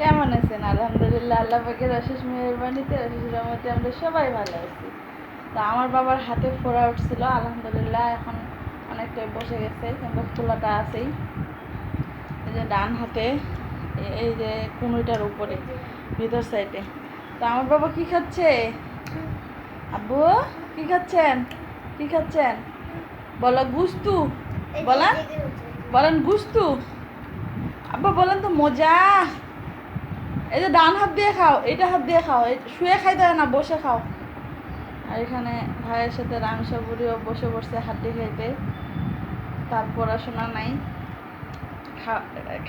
কেমন আছেন? আলহামদুলিল্লাহ আল্লাহ পাকের অশেষ মেহরবানিতে অশেষ রহমতে আমরা সবাই ভালো আছি। তো আমার বাবার হাতে ফোড়া উঠছিল আলহামদুলিল্লাহ এখন অনেকটা বসে গেছে কিন্তু ফোলাটা আছেই। এই যে ডান হাতে এই যে কুনুইটার উপরে ভিতর সাইডে। তো আমার বাবা কি খাচ্ছে? আব্বু কি খাচ্ছেন? কি খাচ্ছেন? বলো গুস্তু। বলেন। বলেন গুস্তু। আব্বা বলেন তো মজা। এই যে ডান হাত দিয়ে খাও, এইটা হাত দিয়ে খাও শুয়ে খাইতে হয় না, বসে খাও। আর এখানে ভাইয়ের সাথে রামসা বুড়িও বসে বসে হাড্ডি খাইতে। তার পড়াশোনা নাই।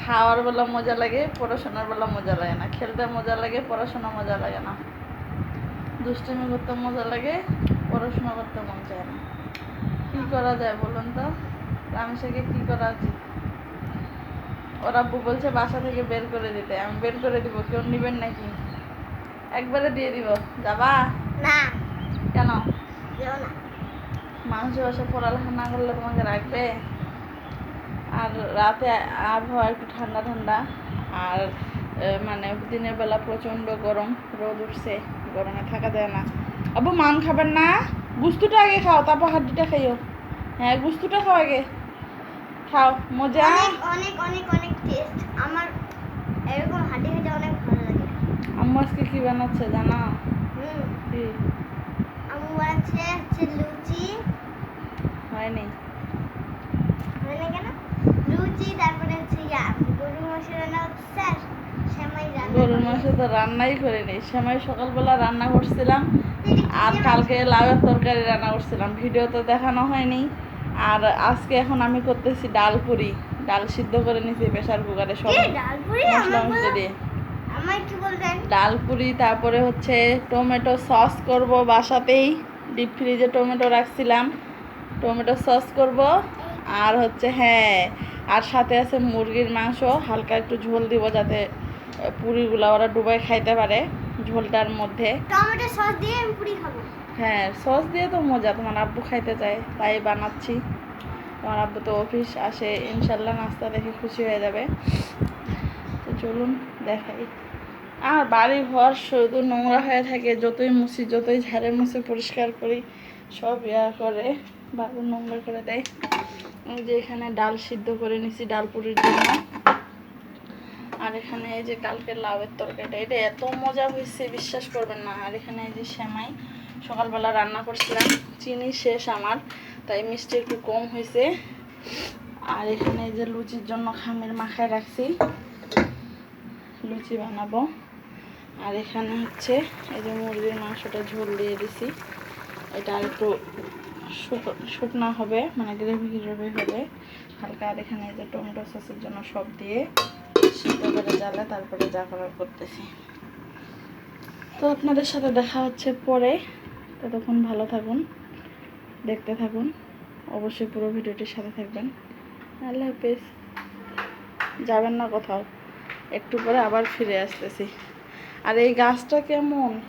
খাওয়ার বেলা মজা লাগে, পড়াশোনার বেলা মজা লাগে না। খেলতে মজা লাগে, পড়াশোনা মজা লাগে না। দুষ্টুমি করতে মজা লাগে, পড়াশোনা করতে মন চায় না। কী করা যায় বলুন তো? রামেশাকে কী করা উচিত? ওর আব্বু বলছে বাসা থেকে বের করে দিতে। আমি বের করে দিব কেউ নিবেন নাকি? একবারে দিয়ে দিব। যাবা? না। কেন? যেও না। মানুষ বাসা পড়ালেখা না করলে তোমাকে রাখবে? আর রাতে আবহাওয়া একটু ঠান্ডা ঠান্ডা। আর মানে দিনের বেলা প্রচণ্ড গরম রোদ উঠছে গরমে থাকা যায় না। আবু মান খাবেন না? গুস্তুটা আগে খাও তারপর হাড্ডিটা খাইও। হ্যাঁ গুস্তুটা খাও আগে। খাও মজা? অনেক অনেক অনেক অনেক টেস্ট আমার এরকম হাঁটি খেতে অনেক ভালো লাগে। আম্মু আজকে কি বানাচ্ছে জানা? হুম। কি? আমি বানাচ্ছে হচ্ছে লুচি। হয়নি। হয় না কেন? লুচি তারপরে হচ্ছে ইয়া গরু মাংস রান্না হচ্ছে আর সেমাই রান্না গরুর। মাংস তো রান্নাই করিনি। সেমাই সকালবেলা রান্না করছিলাম আর কালকে লাউয়ের তরকারি রান্না করছিলাম। ভিডিও তো দেখানো হয়নি। আর আজকে এখন আমি করতেছি ডাল পুরি। ডাল সিদ্ধ করে নিছি প্রেশার কুকারে সব ডাল পুরি মশলা মশলা দিয়ে। আমায় কি বলবেন? ডাল পুরি তারপরে হচ্ছে টমেটো সস করব বাসাতেই। ডিপ ফ্রিজে টমেটো রাখছিলাম। টমেটো সস করব। আর হচ্ছে হ্যাঁ আর সাথে আছে মুরগির মাংস। হালকা একটু ঝোল দিব যাতে পুরিগুলো ওরা ডুবাই খাইতে পারে। ঝোলটার মধ্যে। টমেটো সস দিয়ে আমি পুরি খাব। হ্যাঁ সস দিয়ে তো মজা তোমার আব্বু খাইতে চায় তাই বানাচ্ছি। তোমার আব্বু তো অফিস আসে ইনশাল্লাহ নাস্তা দেখে খুশি হয়ে যাবে। তো চলুন দেখাই। আর বাড়ি ঘর শুধু নোংরা হয়ে থাকে যতই মুছি যতই ঝাড়ে মুছে পরিষ্কার করি সব ইয়া করে বাবু নোংরা করে দেয়। যে এখানে ডাল সিদ্ধ করে নিছি ডাল পুরির জন্য। আর এখানে এই যে কালকে লাউয়ের তরকারিটা, এটা এত মজা হয়েছে, বিশ্বাস করবেন না। আর এখানে এই যে সেমাই, সকালবেলা রান্না করছিলাম, চিনি শেষ আমার, তাই মিষ্টি একটু কম হয়েছে। আর এখানে এই যে লুচির জন্য খামের মাখায় রাখছি, লুচি বানাবো। আর এখানে হচ্ছে এই যে মুরগির মাংসটা ঝোল দিয়ে দিছি। এটা আর একটু শুক- শুকনা হবে মানে গ্রেভি গ্রেভি হবে। হালকা আর এখানে এই যে টমেটো সসের জন্য সব দিয়ে। সিদ্ধ করে জ্বালে, তারপরে যা করার করতেছি। তো আপনাদের সাথে দেখা হচ্ছে পরে। ততক্ষণ ভালো থাকুন, দেখতে থাকুন। অবশ্যই পুরো ভিডিওটির সাথে থাকবেন। আল্লাহ হাফিজ। যাবেন না কোথাও। একটু পরে আবার ফিরে আসতেছি। আর এই গাছটা কেমন?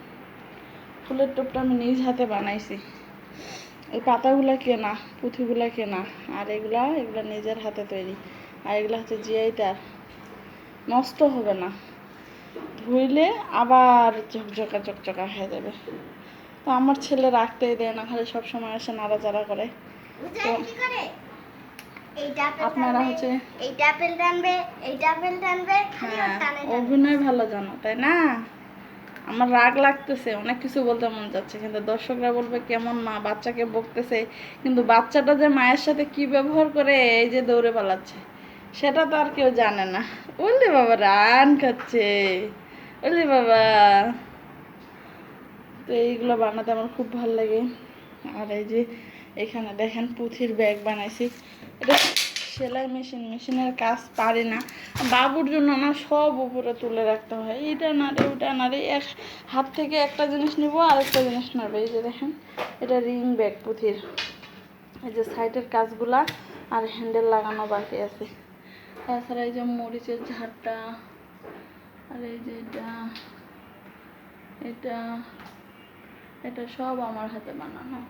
ফুলের টোপটা আমি নিজ হাতে বানাইছি। এই পাতাগুলা কেনা, পুঁথিগুলো কেনা। আর এগুলা এগুলা নিজের হাতে তৈরি। আর এগুলা হচ্ছে জিআইটার নষ্ট হবে না। ধুইলে আবার ঝকঝকা চকচকা হয়ে যাবে। তো আমার ছেলে রাখতেই দেয় না, খালি সবসময় এসে নাড়াচাড়া করে। এইটা আপনারা হচ্ছে হ্যাঁ। অভিনয় ভালো জানো, তাই না? আমার রাগ লাগতেছে, অনেক কিছু বলতে মন যাচ্ছে, কিন্তু দর্শকরা বলবে কেমন মা, বাচ্চাকে বকতেছে, কিন্তু বাচ্চাটা যে মায়ের সাথে কি ব্যবহার করে, এই যে দৌড়ে পালাচ্ছে। সেটা তো আর কেউ জানে না। বললি বাবা রান খাচ্ছে। বললি বাবা। তো এইগুলো বানাতে আমার খুব ভালো লাগে। আর এই যে এখানে দেখেন পুঁথির ব্যাগ বানাইছি। এটা সেলাই মেশিন, মেশিনের কাজ পারে না। বাবুর জন্য না সব উপরে তুলে রাখতে হয়। এইটা না রে, ওটা না রে। এক হাত থেকে একটা জিনিস নিব আর একটা জিনিস নেবে। এই যে দেখেন, এটা রিং ব্যাগ পুঁথির। এই যে সাইডের কাজগুলা আর হ্যান্ডেল লাগানো বাকি আছে। তাছাড়া এই যে মরিচের ঝাড়টা, আর এই যে এটা এটা এটা সব আমার হাতে বানানো।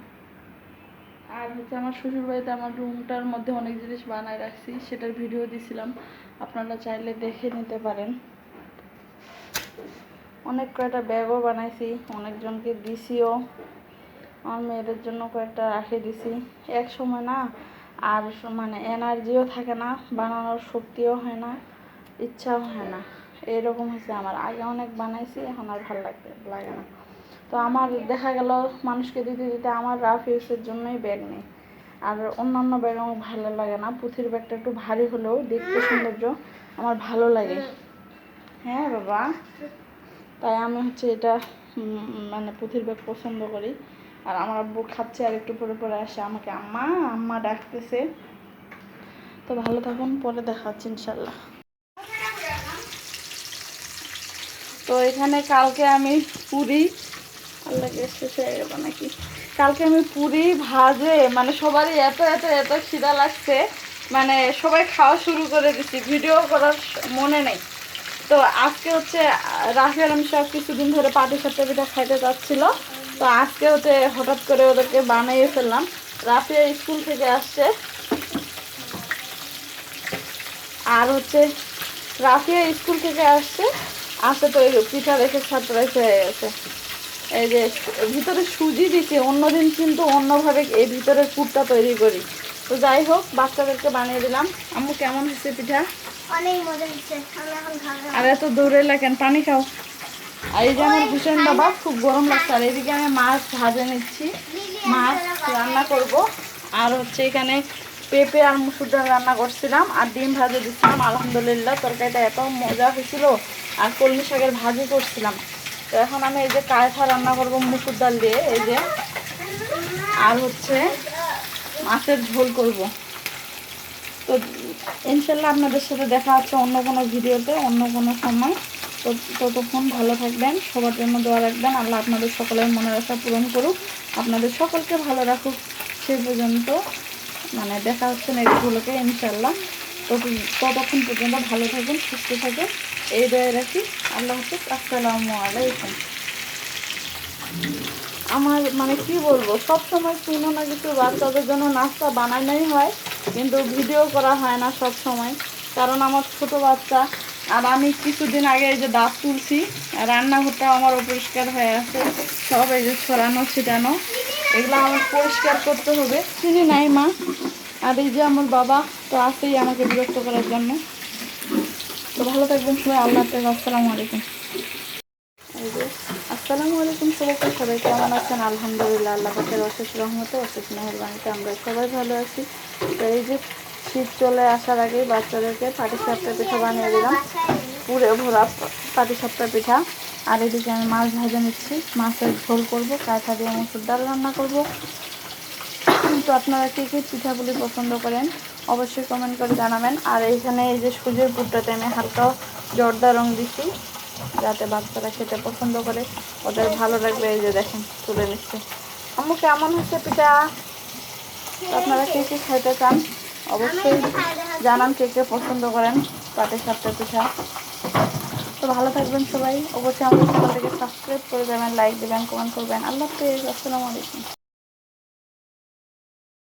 আর হচ্ছে আমার শ্বশুর বাড়িতে আমার রুমটার মধ্যে অনেক জিনিস বানায় রাখছি, সেটার ভিডিও দিছিলাম। আপনারা চাইলে দেখে নিতে পারেন। অনেক কয়টা ব্যাগও বানাইছি, অনেকজনকে দিছিও। আমার মেয়েদের জন্য কয়েকটা রাখে দিছি। এক সময় না আর মানে এনার্জিও থাকে না, বানানোর শক্তিও হয় না, ইচ্ছাও হয় না। এরকম হয়েছে আমার। আগে অনেক বানাইছি, এখন আর ভালো লাগতে লাগে না। তো আমার দেখা গেল, মানুষকে দিতে দিতে আমার রাফ ইউসের জন্যই ব্যাগ নেই। আর অন্যান্য ব্যাগ আমার ভালো লাগে না। পুঁথির ব্যাগটা একটু ভারী হলেও দেখতে সৌন্দর্য আমার ভালো লাগে। হ্যাঁ বাবা। তাই আমি হচ্ছে এটা মানে পুঁথির ব্যাগ পছন্দ করি। আর আমার আব্বু খাচ্ছে আর একটু পরে পরে আসে আমাকে, আম্মা আম্মা ডাকতেছে। তো ভালো থাকুন, পরে দেখা হচ্ছে ইনশাল্লাহ। তো এখানে কালকে আমি পুরি, আল্লাহ গ্যাস শেষ হয়ে নাকি? কালকে আমি পুরি ভাজে মানে সবারই এত এত এত খিদা লাগছে মানে সবাই খাওয়া শুরু করে দিছি, ভিডিও করার মনে নেই। তো আজকে হচ্ছে রাফি আর আমি সব কিছুদিন ধরে পাটি সাপটা পিঠা খাইতে চাচ্ছিল তো আজকে হচ্ছে হঠাৎ করে ওদেরকে বানিয়ে ফেললাম। রাফিয়া স্কুল থেকে আসছে। আর হচ্ছে রাফিয়া স্কুল থেকে আসছে। আসে তো এই পিঠা রেখে সারপ্রাইজ হয়ে গেছে। এই যে ভিতরে সুজি দিছি অন্যদিন কিন্তু অন্যভাবে এই ভিতরে কুটটা তৈরি করি। তো যাই হোক বাচ্চাদেরকে বানিয়ে দিলাম। আম্মু কেমন হচ্ছে পিঠা? অনেক মজা হচ্ছে আর এত দৌড়ে লাগেন পানি খাও। আর এই যে আমার ভীষণ বাবা, খুব গরম লাগছে। আর এদিকে আমি মাছ ভাজে নিচ্ছি। মাছ রান্না করব। আর হচ্ছে এখানে পেঁপে আর মুসুর ডাল রান্না করছিলাম আর ডিম ভাজে দিচ্ছিলাম আলহামদুলিল্লাহ। তরকারিটা এত মজা হয়েছিল আর কলমি শাকের ভাজি করছিলাম। তো এখন আমি এই যে কায়থা রান্না করব মুসুর ডাল দিয়ে, এই যে। আর হচ্ছে মাছের ঝোল করব। তো ইনশাল্লাহ আপনাদের সাথে দেখা হচ্ছে অন্য কোনো ভিডিওতে, অন্য কোনো সময়। ততক্ষণ ভালো থাকবেন, সবার জন্য দোয়া রাখবেন। আল্লাহ আপনাদের সকলের মনের আশা পূরণ করুক। আপনাদের সকলকে ভালো রাখুক। সেই পর্যন্ত মানে দেখা হচ্ছে নেক্সটগুলোকে ইনশাল্লাহ ততক্ষণ পর্যন্ত ভালো থাকুন সুস্থ থাকুন এই দয়া রাখি। আল্লাহ হাফিজ। আসসালামু আলাইকুম। আমার মানে কি বলব সব সময় কোনো না কিছু, বাচ্চাদের জন্য নাস্তা বানানোই হয়, কিন্তু ভিডিও করা হয় না সব সময় কারণ আমার ছোট বাচ্চা আর আমি কিছুদিন আগে এই যে দাঁত তুলছি রান্নাঘরটাও আমার অপরিষ্কার হয়ে আছে। সব এই যে ছড়ানো, ছিটানো, এগুলো আমার পরিষ্কার করতে হবে। চিনি নাই মা। আর এই যে আমার বাবা তো আসেই আমাকে বিরক্ত করার জন্য। তো ভালো থাকবেন সবাই। আল্লাহ হাফেজ। আসসালামু আলাইকুম। এই যে, আসসালামু আলাইকুম সবাইকে। সবাই কেমন আছেন? আলহামদুলিল্লাহ, আল্লাহ পাকের অশেষ রহমতে, অশেষ মেহরবানিতে আমরা সবাই ভালো আছি। তো এই যে শীত চলে আসার আগেই বাচ্চাদেরকে পাটি সাপটা পিঠা বানিয়ে দিলাম। পুরে ভরা পাটি সাপটা পিঠা। আর এদিকে আমি মাছ ভাজা নিচ্ছি। মাছের ঝোল করব, কাঁথা দিয়ে মসুর ডাল রান্না করব। তো আপনারা কে কে পিঠাগুলি পছন্দ করেন, অবশ্যই কমেন্ট করে জানাবেন। আর এইখানে এই যে সুজির পুরটাতে আমি হালকা জর্দা রং দিচ্ছি, যাতে বাচ্চারা খেতে পছন্দ করে। ওদের ভালো লাগবে এই যে দেখেন, তুলে নিচ্ছে। আম্মু, কেমন হচ্ছে পিঠা? আপনারা কে কে খাইতে চান? অবশ্যই জানান কে কে পছন্দ করেন পাটের সাপটা পিঠা। তো ভালো থাকবেন সবাই। অবশ্যই আমাদের চ্যানেলটিকে সাবস্ক্রাইব করে দেবেন লাইক দেবেন কমেন্ট করবেন। আল্লাহ হাফেজ, আসসালামু আলাইকুম।